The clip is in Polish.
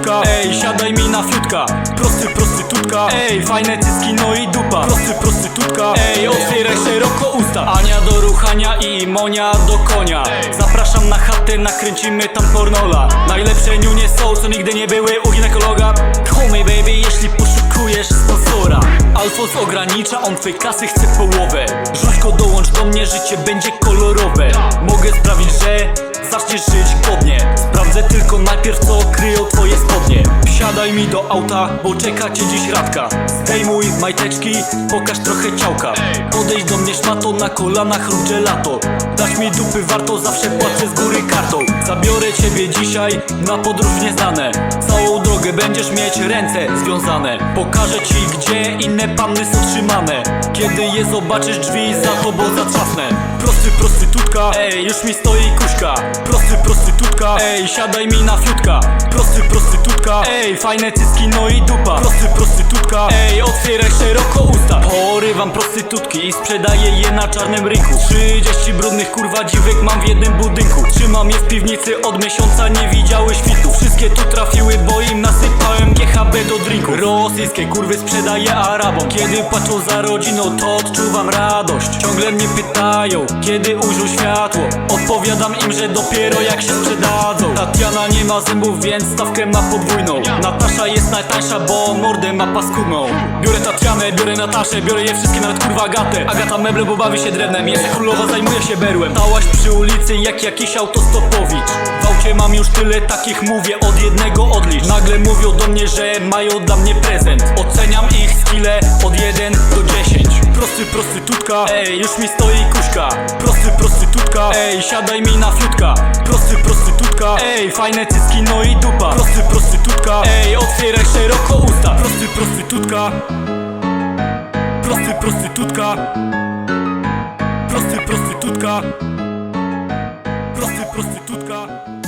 prostytutka Ej, siadaj mi na fiutka Prosty, prostytutka Ej, fajne cycki, no i dupa. Prosty, prostytutka Ej, otwieraj szeroko usta. Ania do ruchania i Monia do konia. Zapraszam na chatę, nakręcimy tam pornola. Najlepsze niunie są, co nigdy nie były u ginekologa. Me baby, jeśli poszukujesz sponsora. Alfons ogranicza, on twej kasy chce połowę. Żuśko dołącz do mnie, życie będzie kolorowe. Mogę sprawić, że zaczniesz żyć godnie. Sprawdzę tylko najpierw co kryją Wsiadaj mi do auta, bo czeka cię dziś radka. Zdejmuj majteczki, pokaż trochę ciałka. Podejdź do mnie szmato, na kolanach rób gelato Dasz mi dupy warto, zawsze płacę z góry kartą. Zabiorę ciebie dzisiaj na podróż nieznane. Całą drogę będziesz mieć ręce związane. Pokażę ci gdzie inne panny są trzymane. Kiedy je zobaczysz drzwi za tobą zatrzasnę. Prosty prostytutka, ej już mi stoi kuśka. Prosty prostytutka, ej siadaj mi na fiutka Prosty prostytutka, ej fajne cycki no i dupa. Prosty prostytutka, ej otwieraj szeroko usta. Porywam prostytutki i sprzedaję je na czarnym rynku. 30 brudnych kurwa dziwek mam w jednym budynku. Trzymam je w piwnicy od miesiąca nie widziały świtu. Wszystkie tu trafiły bo im nasypałem GHB do drinku Rosyjskie kurwy sprzedaję Arabom. Kiedy patrzą za rodziną to odczuwam radość. Ciągle mnie pytają kiedy ujrzą światło. Odpowiadam im, że dopiero jak się sprzedadzą. Tatiana nie ma zębów, więc stawkę ma podwójną. Natasza jest najtańsza, bo mordę ma paskudną. Biorę Tatianę, biorę Nataszę, biorę je wszystkie, nawet kurwa Agatę. Agata meble, bo bawi się drewnem, jest królowa, zajmuje się berłem. Stałaś przy ulicy jak jakiś autostopowicz. W aucie mam już tyle takich, mówię od jednego odlicz. Nagle mówią do mnie, że mają dla mnie prezent. Oceniam ich skille od 1 do 10 Prosty prostytutka, ej już mi stoi kuszka. Prosty prostytutka, ej siadaj mi na fiutka Prosty prostytutka, ej fajne cycki no i dupa. Prosty prostytutka, ej otwieraj szeroko usta. Prosty prostytutka Prosty prostytutka Prosty prostytutka Prosty prostytutka